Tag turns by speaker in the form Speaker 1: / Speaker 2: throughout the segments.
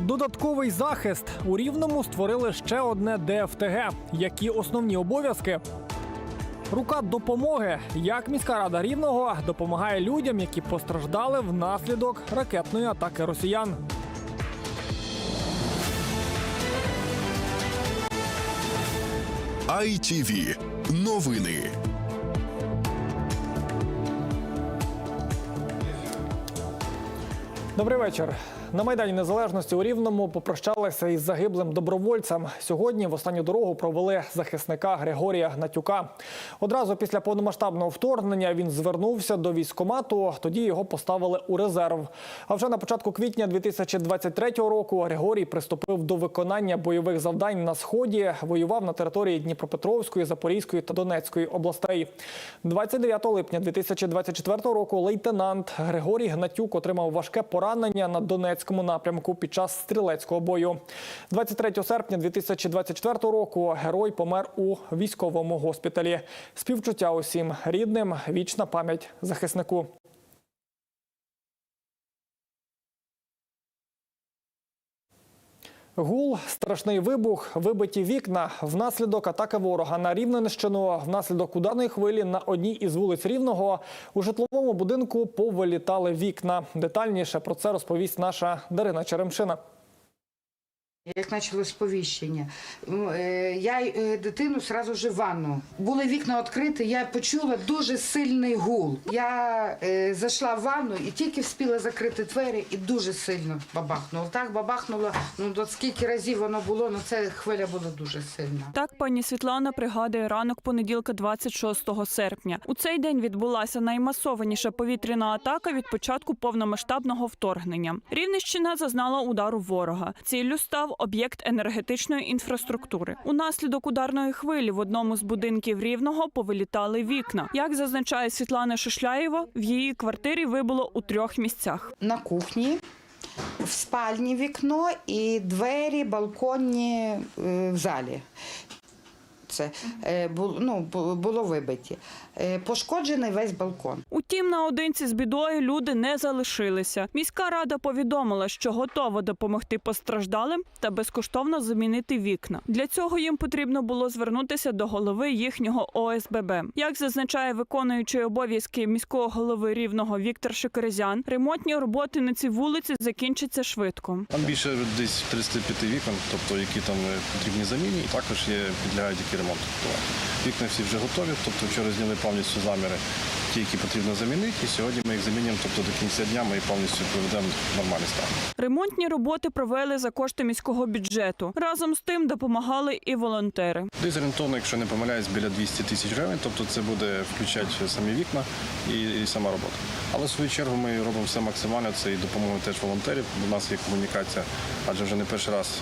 Speaker 1: Додатковий захист у рівному створили ще одне ДФТГ. Які основні обов'язки? Рука допомоги. Як міська рада рівного допомагає людям, які постраждали внаслідок ракетної атаки росіян.
Speaker 2: ITV. Новини.
Speaker 1: Добрий вечір. На майдані Незалежності у Рівному попрощалися із загиблим добровольцем. Сьогодні в останню дорогу провели захисника Григорія Гнатюка. Одразу після повномасштабного вторгнення він звернувся до військкомату. Тоді його поставили у резерв. А вже на початку квітня 2023 року Григорій приступив до виконання бойових завдань на сході. Воював на території Дніпропетровської, Запорізької та Донецької областей. 29 липня 2024 року лейтенант Григорій Гнатюк отримав важке поранення на Донецькому напрямку під час стрілецького бою. 23 серпня 2024 року герой помер у військовому госпіталі. Співчуття усім рідним, вічна пам'ять захиснику. Гул, страшний вибух, вибиті вікна внаслідок атаки ворога на Рівненщину, внаслідок ударної хвилі на одній із вулиць Рівного у житловому будинку повилітали вікна. Детальніше про це розповість наша Дарина Черемшина.
Speaker 3: Як почалось сповіщення, е, я е, дитину сразу в ванну. Були вікна відкриті, я почула дуже сильний гул. Я е, зайшла в ванну і тільки встигла закрити двері, і дуже сильно бабахнуло. Так бабахнуло, ну до скільки разів воно було, ну це хвиля була дуже сильна.
Speaker 4: Так пані Світлана пригадує ранок понеділка, 26 серпня. У цей день відбулася наймасованіша повітряна атака від початку повномасштабного вторгнення. Рівненщина зазнала удару ворога. Ціллю став об'єкт енергетичної інфраструктури. Унаслідок ударної хвилі в одному з будинків рівного повилітали вікна. Як зазначає Світлана Шишляєва, в її квартирі вибуло у трьох місцях.
Speaker 3: На кухні. В спальні вікно і двері балконні е, в залі. Це е, ну, було вибиті. Е, Пошкоджений весь балкон.
Speaker 4: Утім, наодинці з бідою люди не залишилися. Міська рада повідомила, що готова допомогти постраждалим та безкоштовно замінити вікна. Для цього їм потрібно було звернутися до голови їхнього ОСББ. Як зазначає виконуючий обов'язки міського голови рівного Віктор Шикерезян, ремонтні роботи на цій вулиці закінчаться швидко.
Speaker 5: Там більше десь 35 вікон, тобто які там е, потрібні заміні, і також є підлягають які ремонту. Вікна всі вже готові, тобто вчора зняли повністю заміри, ті, які потрібно замінити, і сьогодні ми їх замінюємо, тобто до кінця дня ми їх повністю приведемо в нормальний стан.
Speaker 4: Ремонтні роботи провели за кошти міського бюджету. Разом з тим допомагали і волонтери.
Speaker 5: Десь орієнтовно, якщо не помиляюсь, біля 200 тисяч гривень, тобто це буде включати самі вікна і, і сама робота. Але в свою чергу ми робимо все максимально, це і допомогою теж волонтерів. У нас є комунікація, адже вже не перший раз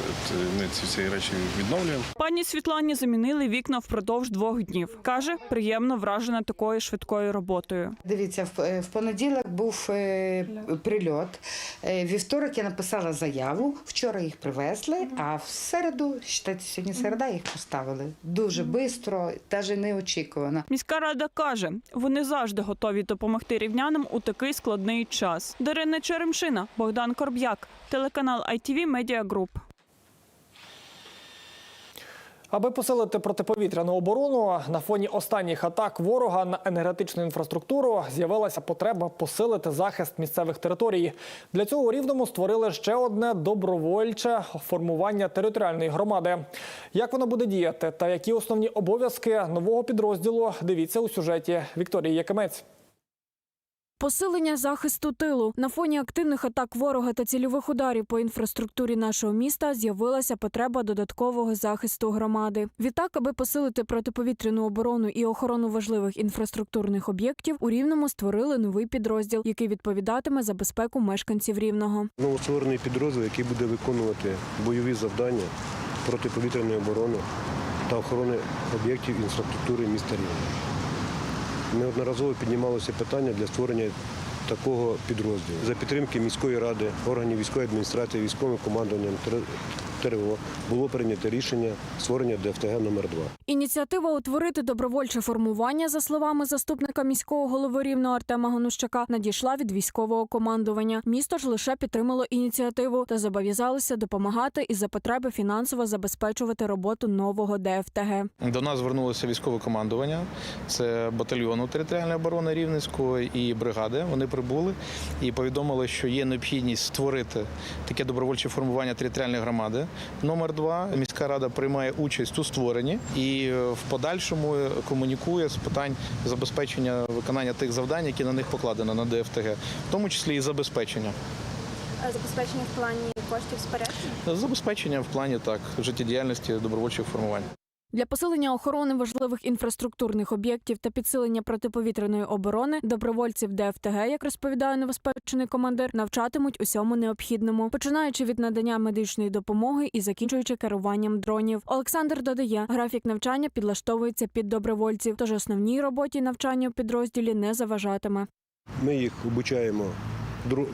Speaker 5: ми ці всі речі відновлюємо.
Speaker 4: Пані Світлані замінили вікна впродовж двох днів. Каже, приємно вражена такою швидкою роботою.
Speaker 3: Дивіться, в, е, понеділок був е, прильот. Е, вівторок я написала заяву. Вчора їх привезли, а в середу, считайте, сьогодні середа, їх поставили. Дуже швидко, навіть неочікувано.
Speaker 4: Міська рада каже, вони завжди готові допомогти рівнянам у такий складний час. Дарина Черемшина, Богдан Корб'як, телеканал ITV Media Group.
Speaker 1: Аби посилити протиповітряну оборону на фоні останніх атак ворога на енергетичну інфраструктуру з'явилася потреба посилити захист місцевих територій. Для цього у рівному створили ще одне добровольче формування територіальної громади. Як воно буде діяти та які основні обов'язки нового підрозділу? Дивіться у сюжеті Вікторії Якимець.
Speaker 6: Посилення захисту тилу на фоні активних атак ворога та цільових ударів по інфраструктурі нашого міста з'явилася потреба додаткового захисту громади. Відтак, аби посилити протиповітряну оборону і охорону важливих інфраструктурних об'єктів, у рівному створили новий підрозділ, який відповідатиме за безпеку мешканців рівного.
Speaker 7: Новостворений підрозділ, який буде виконувати бойові завдання протиповітряної оборони та охорони об'єктів інфраструктури міста Рівного. Неодноразово піднімалося питання для створення такого підрозділу. За підтримки міської ради, органів військової адміністрації, військовим командуванням, ТРО було прийнято рішення створення ДФТГ номер 2
Speaker 6: Ініціатива утворити добровольче формування, за словами заступника міського голови рівного Артема Ганущака, надійшла від військового командування. Місто ж лише підтримало ініціативу та зобов'язалося допомагати і за потреби фінансово забезпечувати роботу нового ДФТГ.
Speaker 8: До нас звернулося військове командування, це батальйону територіальної оборони Рівненського і бригади. Вони прибули і повідомили, що є необхідність створити таке добровольче формування територіальної громади. Номер два міська рада приймає участь у створенні і е, в подальшому комунікує з питань забезпечення виконання тих завдань, які на них покладено на ДФТГ, в тому числі і забезпечення.
Speaker 9: забезпечення в плані коштів спорядження?
Speaker 8: Забезпечення в плані так життєдіяльності добровольчих формувань.
Speaker 6: Для посилення охорони важливих інфраструктурних об'єктів та підсилення протиповітряної оборони добровольців ДФТГ, як розповідає новоспечений командир, навчатимуть усьому необхідному, починаючи від надання медичної допомоги і закінчуючи керуванням дронів. Олександр додає, графік навчання підлаштовується під добровольців, тож основній роботі навчання у підрозділі не заважатиме.
Speaker 7: Ми їх обучаємо.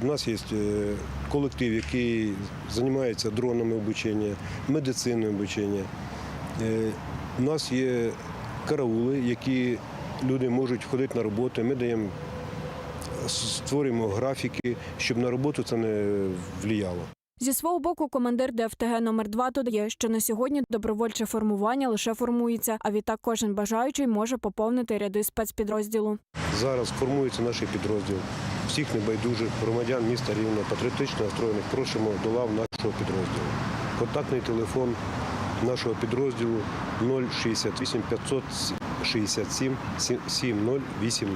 Speaker 7: У нас є е, колектив, який займається дронами обучення, медициною обучення. Е, У нас є караули, які люди можуть ходити на роботу. Ми даємо, створюємо графіки, щоб на роботу це не впливало.
Speaker 6: Зі свого боку, командир ДФТГ номер 2 додає, що на сьогодні добровольче формування лише формується, а відтак кожен бажаючий може поповнити ряди спецпідрозділу.
Speaker 7: Зараз формується наш підрозділ. Всіх небайдужих громадян міста Рівно, патріотично настроєних просимо до лав нашого підрозділу. Контактний телефон нашого підрозділу 068 567 7080.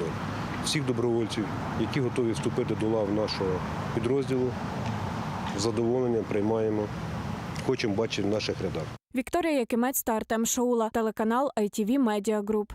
Speaker 7: Всіх добровольців, які готові вступити до лав нашого підрозділу, з задоволенням приймаємо. Хочемо бачити в наших рядах.
Speaker 6: Вікторія Якимець та Артем Шоула, телеканал ITV Media Group.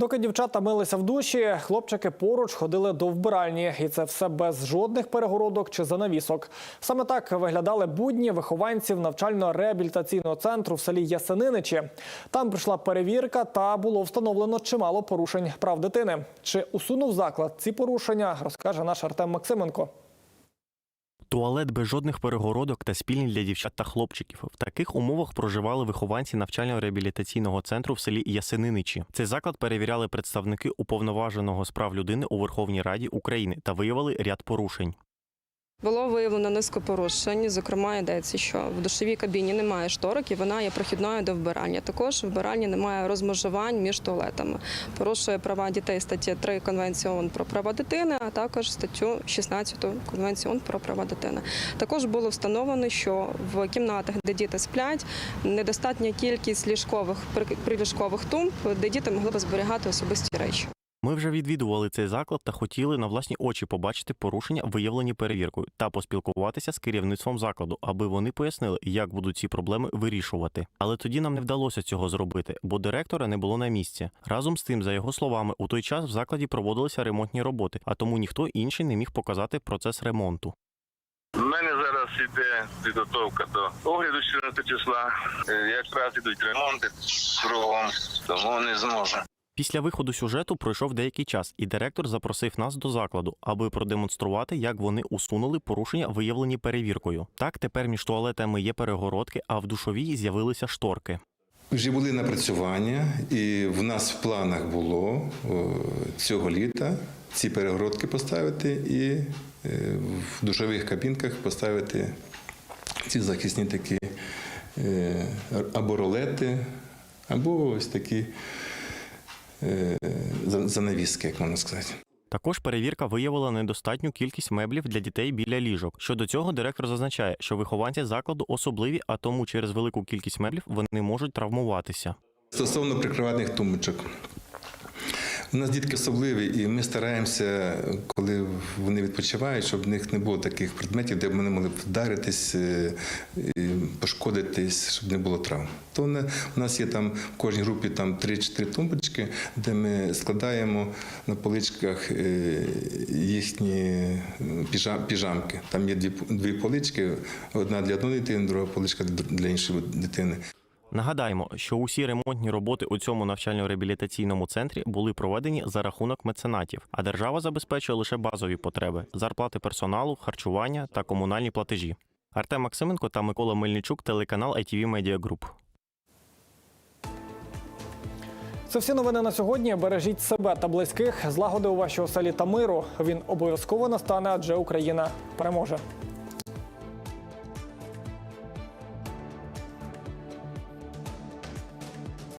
Speaker 1: Доки дівчата милися в душі, хлопчики поруч ходили до вбиральні, і це все без жодних перегородок чи занавісок. Саме так виглядали будні вихованців навчально-реабілітаційного центру в селі Ясениничі. Там прийшла перевірка та було встановлено чимало порушень прав дитини. Чи усунув заклад ці порушення, розкаже наш Артем Максименко.
Speaker 10: Туалет без жодних перегородок та спільні для дівчат та хлопчиків. В таких умовах проживали вихованці навчально-реабілітаційного центру в селі Ясениничі. Цей заклад перевіряли представники уповноваженого з прав людини у Верховній Раді України та виявили ряд порушень.
Speaker 11: Було виявлено низку порушень. Зокрема, йдеться, що в душовій кабіні немає шторок і вона є прохідною до вбирання. Також в вбиранні немає розмежувань між туалетами. Порушує права дітей стаття 3 Конвенції ООН про права дитини, а також статтю 16 Конвенції ООН про права дитини. Також було встановлено, що в кімнатах, де діти сплять, недостатня кількість ліжкових приліжкових тумб, де діти могли б зберігати особисті речі.
Speaker 10: Ми вже відвідували цей заклад та хотіли на власні очі побачити порушення, виявлені перевіркою, та поспілкуватися з керівництвом закладу, аби вони пояснили, як будуть ці проблеми вирішувати. Але тоді нам не вдалося цього зробити, бо директора не було на місці. Разом з тим, за його словами, у той час в закладі проводилися ремонтні роботи, а тому ніхто інший не міг показати процес ремонту.
Speaker 12: У мене зараз іде підготовка до огляду 14 числа. Е, Якраз ідуть ремонти кругом, тому не зможу.
Speaker 10: Після виходу сюжету пройшов деякий час, і директор запросив нас до закладу, аби продемонструвати, як вони усунули порушення, виявлені перевіркою. Так, тепер між туалетами є перегородки, а в душовій з'явилися шторки.
Speaker 13: Вже були напрацювання, і в нас в планах було цього літа ці перегородки поставити і е, в душових кабінках поставити ці захисні такі е, або ролети, або ось такі е, занавіски, як можна сказати.
Speaker 10: Також перевірка виявила недостатню кількість меблів для дітей біля ліжок. Щодо цього, директор зазначає, що вихованці закладу особливі, а тому через велику кількість меблів вони можуть травмуватися.
Speaker 13: Стосовно прикриватних тумбочок. У нас дітки особливі, і ми стараємося, коли вони відпочивають, щоб в них не було таких предметів, де вони могли б вдаритись, е, пошкодитись, щоб не було травм. То не- у нас є там в кожній групі там 3-4 тумбочки, де ми складаємо на поличках е, їхні е, піжамки. Там є дві, дві полички, одна для одної дитини, друга поличка для іншої дитини.
Speaker 10: Нагадаємо, що усі ремонтні роботи у цьому навчально-реабілітаційному центрі були проведені за рахунок меценатів, а держава забезпечує лише базові потреби зарплати персоналу, харчування та комунальні платежі. Артем Максименко та Микола Мельничук, телеканал ITV Media Group.
Speaker 1: Це всі новини на сьогодні. Бережіть себе та близьких, злагоди у вашій оселі та миру. Він обов'язково настане, адже Україна переможе.